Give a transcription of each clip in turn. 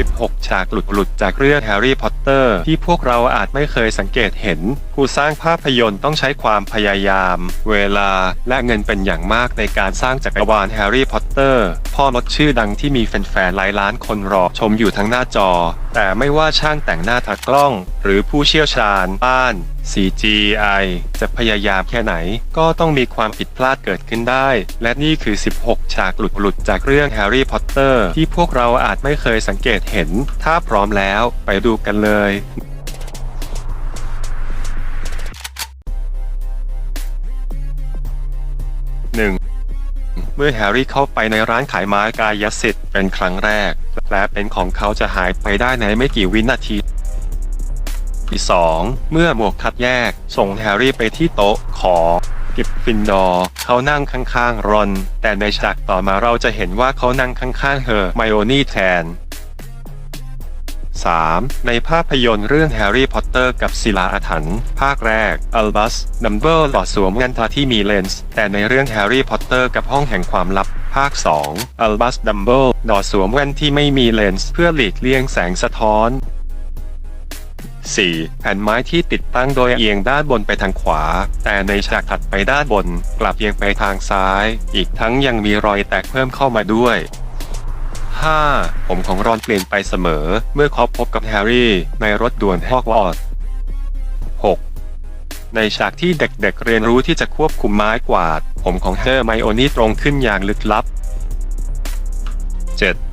16 ฉากหลุดหลุดจากเรื่องแฮร์รี่พอตเตอร์ที่พวกเราอาจไม่เคยสังเกตเห็น ผู้สร้างภาพยนตร์ต้องใช้ความพยายาม เวลาและเงินเป็นอย่างมากในการสร้างจักรวาลแฮร์รี่พอตเตอร์พ่อมดชื่อดังที่มีแฟนๆหลายล้านคนรอชมอยู่ทั้งหน้าจอ แต่ไม่ว่าช่างแต่งหน้าตากล้อง หรือผู้เชี่ยวชาญบ้าน CGI จะพยายามแค่ไหน ก็ต้องมีความผิดพลาดเกิดขึ้นได้ และนี่คือ 16 ฉากหลุดหลุดจากเรื่องแฮร์รี่พอตเตอร์ที่พวกเราอาจไม่เคยสังเกตเห็น ถ้าพร้อมแล้วไปดูกันเลย 1. เมื่อแฮร์รี่เข้าไปในร้านขายไม้กายสิทธิ์เป็นครั้งแรก และเป็นของเขาจะหายไปได้ในไม่กี่วินาทีที่สองเมื่อหมวกคัดแยก ส่งแฮร์รี่ไปที่โต๊ะของกิฟฟินดอร์เขานั่งข้างๆรอน แต่ในฉากต่อมาเราจะเห็นว่าเขานั่งข้างๆเฮอร์ไมโอนี่แทน 3. ในภาพยนตร์เรื่องแฮร์รี่พอตเตอร์กับศิลาอาถรรพ์ภาคแรกอัลบัสดัมเบิลหลอดสวมแว่นตาที่มีเลนส์ แต่ในเรื่องแฮร์รี่พอตเตอร์กับห้องแห่งความลับ ภาค 2 อัลบัสดัมเบิลหลอดสวมแว่นที่ไม่มีเลนส์ เพื่อหลีกเลี่ยงแสงสะท้อน 4. แผ่นไม้ที่ติดตั้งโดยเอียงด้านบนไปทางขวา แต่ในฉากถัดไปด้านบน กลับเอียงไปทางซ้าย อีกทั้งยังมีรอยแตกเพิ่มเข้ามาด้วย 5. ผมของรอนเปลี่ยนไปเสมอ เมื่อเขาพบกับแฮร์รี่ ในรถด่วนฮอกวอตส์ 6. ในฉากที่เด็กๆเรียนรู้ที่จะควบคุมไม้กวาด ผมของเธอไมโอนี่ตรงขึ้นอย่างลึกลับ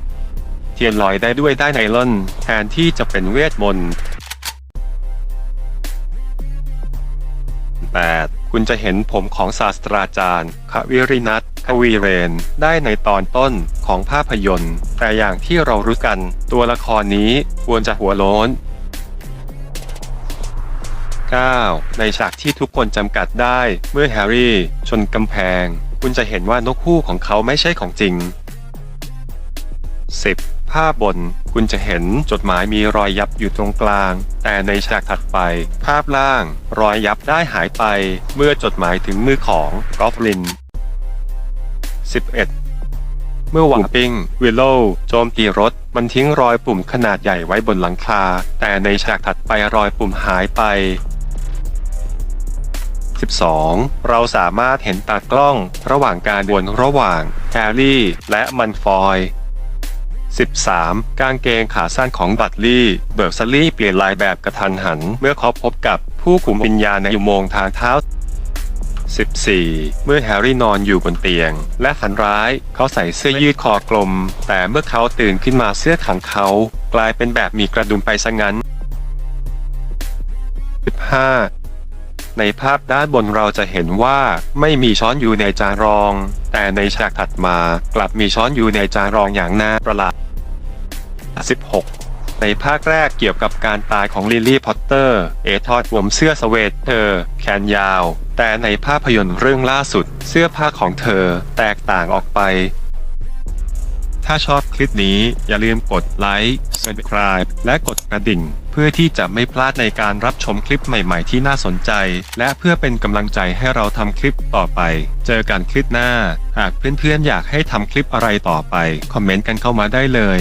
7. เทียนลอยได้ด้วยได้ไนลอนแทนที่จะเป็นเวทมนต์ 8. คุณจะเห็นผมของศาสตราจารย์ควิรินัท ควีเรนได้ในตอนต้นของภาพยนตร์ แต่อย่างที่เรารู้กันตัวละครนี้ควรจะหัวโล้น 9. ในฉากที่ทุกคนจำกัดได้เมื่อแฮร์รี่ ชนกำแพง คุณจะเห็นว่านกคู่ของเขาไม่ใช่ของจริง 10. ภาพบน คุณจะเห็นจดหมายมีรอยยับอยู่ตรงกลาง แต่ในฉากถัดไป ภาพล่าง รอยยับได้หายไป เมื่อจดหมายถึงมือของกอฟลิน 11. เมื่อหวังปิงวิลโลโจมตีรถ มันทิ้งรอยปุ่มขนาดใหญ่ไว้บนหลังคา แต่ในฉากถัดไปรอยปุ่มหายไป 12. เราสามารถเห็นตากล้องระหว่างการดวลระหว่างแฮร์รี่และมันฟอย 13. กางเกงขาสั้นของบัตลี่ เบิร์กซลี่เปลี่ยนลายแบบกระทันหัน เมื่อเขาพบกับผู้คุมวิญญาณในอุโมงค์ทางเท้า 14. เมื่อแฮร์รี่นอนอยู่บนเตียง และฝันร้ายเขาใส่เสื้อยืดคอกลม แต่เมื่อเขาตื่นขึ้นมาเสื้อขังเขา กลายเป็นแบบมีกระดุมไปซะงั้น 15. ในภาพด้านบนเราจะเห็นว่าไม่มีช้อนอยู่ในจานรอง แต่ในฉากถัดมากลับมีช้อนอยู่ในจานรองอย่างน่าประหลาด 16. ในภาคแรกเกี่ยวกับการตายของลิลลี่พอตเตอร์ เอทอดสวมเสื้อสเวตเธอ แขนยาว แต่ในภาพยนตร์เรื่องล่าสุด เสื้อผ้าของเธอแตกต่างออกไป ถ้าชอบคลิปนี้อย่าลืมกดไลค์ subscribe และกดกระดิ่ง เพื่อที่จะไม่พลาดในการรับชมคลิปใหม่ๆที่น่าสนใจ และเพื่อเป็นกำลังใจให้เราทำคลิปต่อไป เจอกันคลิปหน้า หากเพื่อนๆอยากให้ทำคลิปอะไรต่อไป คอมเมนต์กันเข้ามาได้เลย